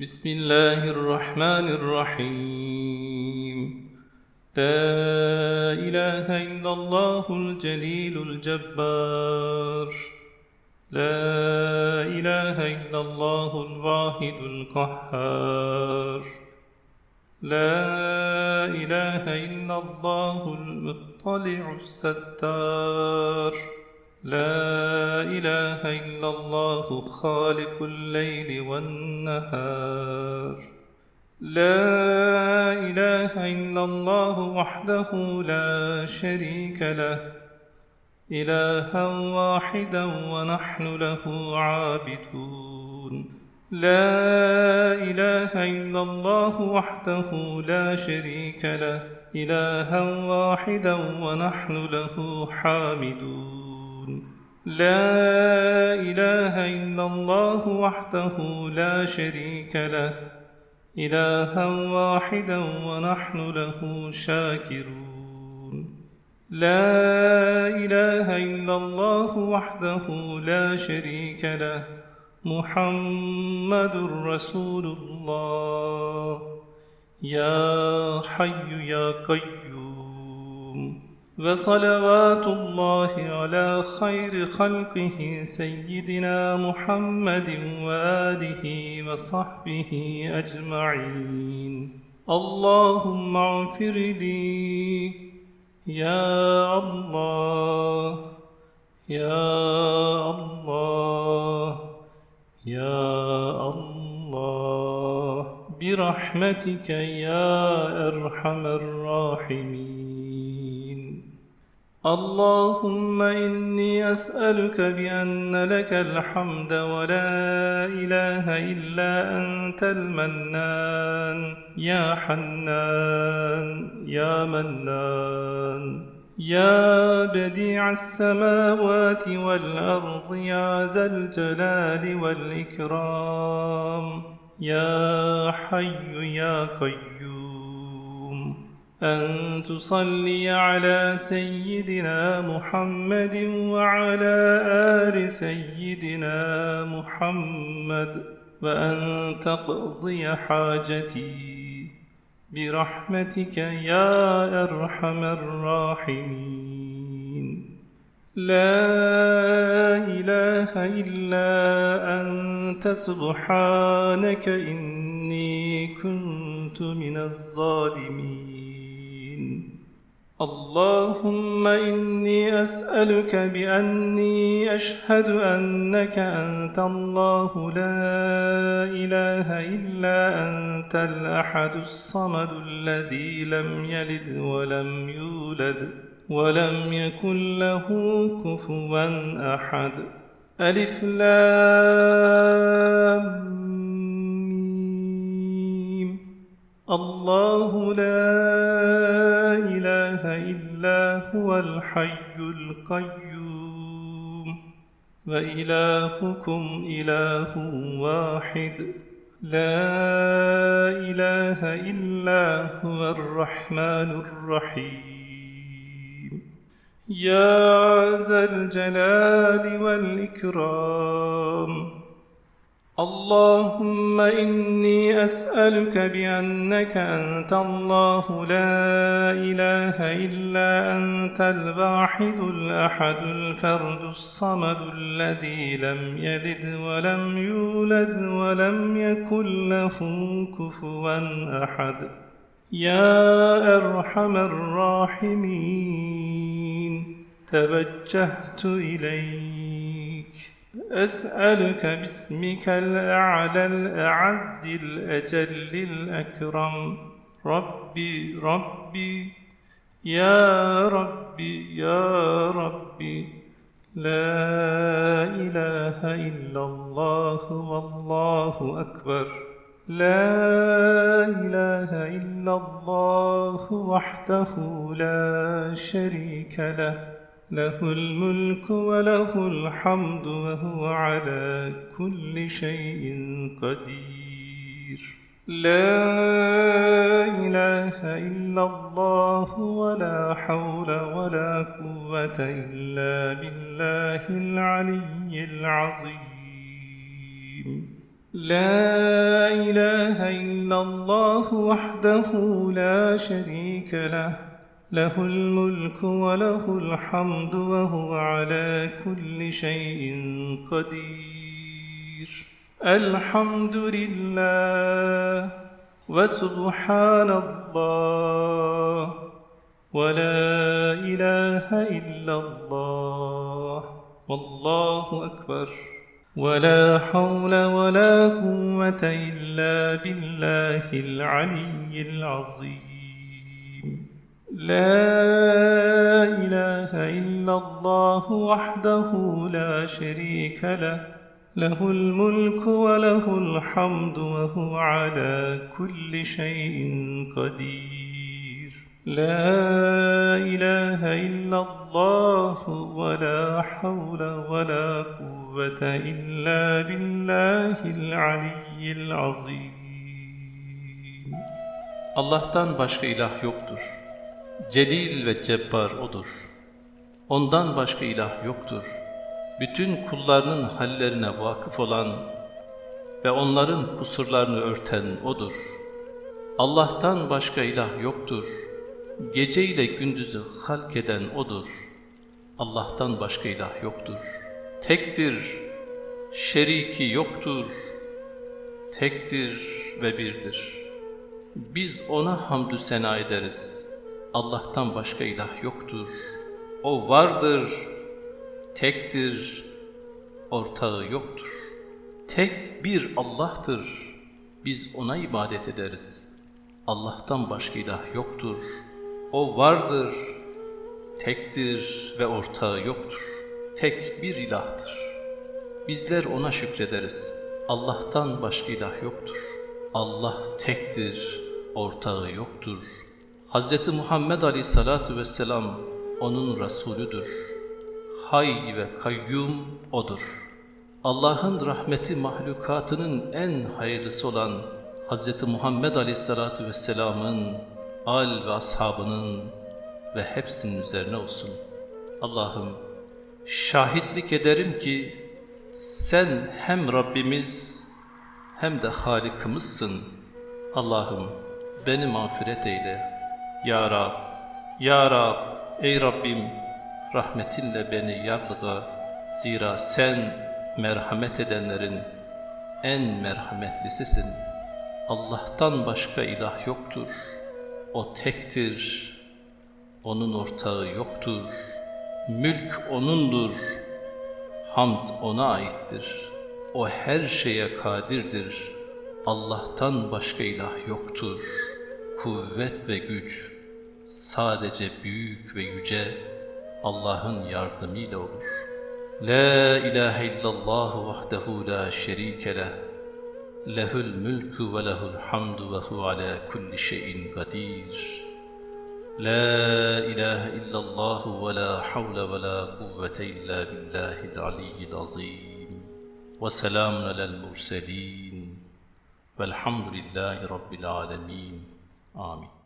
بسم الله الرحمن الرحيم. لا إله إلا الله الجليل الجبار. لا إله إلا الله الواحد القهار. لا إله إلا الله المطلع الستار. لا إله إلا الله خالق الليل والنهار. لا إله إلا الله وحده لا شريك له. إلها واحدا ونحن له عابدون. لا إله إلا الله وحده لا شريك له. إلها واحدا ونحن له حامدون. لا إله إلا الله وحده لا شريك له إلها واحدا ونحن له شاكرون. لا إله إلا الله وحده لا شريك له محمد رسول الله. يا حي يا قيوم. وصلوات الله على خير خلقه سيدنا محمد وآله وصحبه أجمعين. اللهم اغفر لي. يا الله. يا الله. يا الله. برحمتك يا أرحم الراحمين. اللهم إني أسألك بأن لك الحمد ولا إله إلا أنت المنان. يا حنان يا منان. يا بديع السماوات والأرض يا ذا الجلال والإكرام. يا حي يا قيوم. أن تصلي على سيدنا محمد وعلى آل سيدنا محمد وأن تقضي حاجتي برحمتك يا أرحم الراحمين. لا إله إلا أنت سبحانك إني كنت من الظالمين. اللهم إني أسألك بأني أشهد أنك أنت الله لا إله إلا أنت الأحد الصمد الذي لم يلد ولم يولد ولم يكن له كفوا أحد. ألف لام ميم. الله هو الحي القيوم. وإلهكم إله واحد. لا إله إلا هو الرحمن الرحيم. يا ذا الجلال والإكرام. اللهم إني أسألك بأنك أنت الله لا إله إلا أنت الواحد الأحد الفرد الصمد الذي لم يلد ولم يولد ولم يكن له كفوا أحد. يا أرحم الراحمين. توجهت إليك أسألك باسمك الأعلى الأعز الأجل الأكرم. ربي ربي يا ربي يا ربي لا إله إلا الله والله أكبر. لا إله إلا الله وحده لا شريك له. له الملك وله الحمد وهو على كل شيء قدير. لا إله إلا الله ولا حول ولا قوة إلا بالله العلي العظيم. لا إله إلا الله وحده لا شريك له. له الملك وله الحمد وهو على كل شيء قدير. الحمد لله وسبحان الله ولا إله إلا الله والله أكبر. ولا حول ولا قوة إلا بالله العلي العظيم. لا إله إلا الله وحده لا شريك له. له الملك وله الحمد وهو على كل شيء قدير. لا إله إلا الله ولا حول ولا قوة إلا بالله العلي العظيم. Allah'tan başka ilah yoktur. Celil ve Cebbar O'dur. Ondan başka ilah yoktur. Bütün kullarının hallerine vakıf olan ve onların kusurlarını örten O'dur. Allah'tan başka ilah yoktur. Gece ile gündüzü halk eden O'dur. Allah'tan başka ilah yoktur. Tektir, şeriki yoktur. Tektir ve birdir. Biz O'na hamdü sena ederiz. Allah'tan başka ilah yoktur. O vardır, tektir, ortağı yoktur. Tek bir Allah'tır. Biz O'na ibadet ederiz. Allah'tan başka ilah yoktur. O vardır, tektir ve ortağı yoktur. Tek bir ilahtır. Bizler O'na şükrederiz. Allah'tan başka ilah yoktur. Allah tektir, ortağı yoktur. Hz. Muhammed Aleyhisselatü Vesselam O'nun Resulüdür. Hay ve kayyum O'dur. Allah'ın rahmeti mahlukatının en hayırlısı olan Hz. Muhammed Aleyhisselatü Vesselam'ın, al ve ashabının ve hepsinin üzerine olsun. Allah'ım şahitlik ederim ki sen hem Rabbimiz hem de Halikimizsin. Allah'ım beni mağfiret eyle. Ya Rab, Ya Rab, ey Rabbim rahmetinle beni yarlığa. Zira sen merhamet edenlerin en merhametlisisin. Allah'tan başka ilah yoktur. O tektir. Onun ortağı yoktur. Mülk O'nundur. Hamd O'na aittir. O her şeye kadirdir. Allah'tan başka ilah yoktur. Kuvvet ve güç sadece büyük ve yüce Allah'ın yardımıyla olur. La ilahe illallah vahdehu la şerike leh. Lehül mülkü ve lehül hamdu ve hu ala kulli şeyin kadir. La ilahe illallah ve la havle ve la kuvvete illa billahil aliyyil azim. Ve selamun alel murselin. Velhamdülillahi Rabbil alemin. Amin.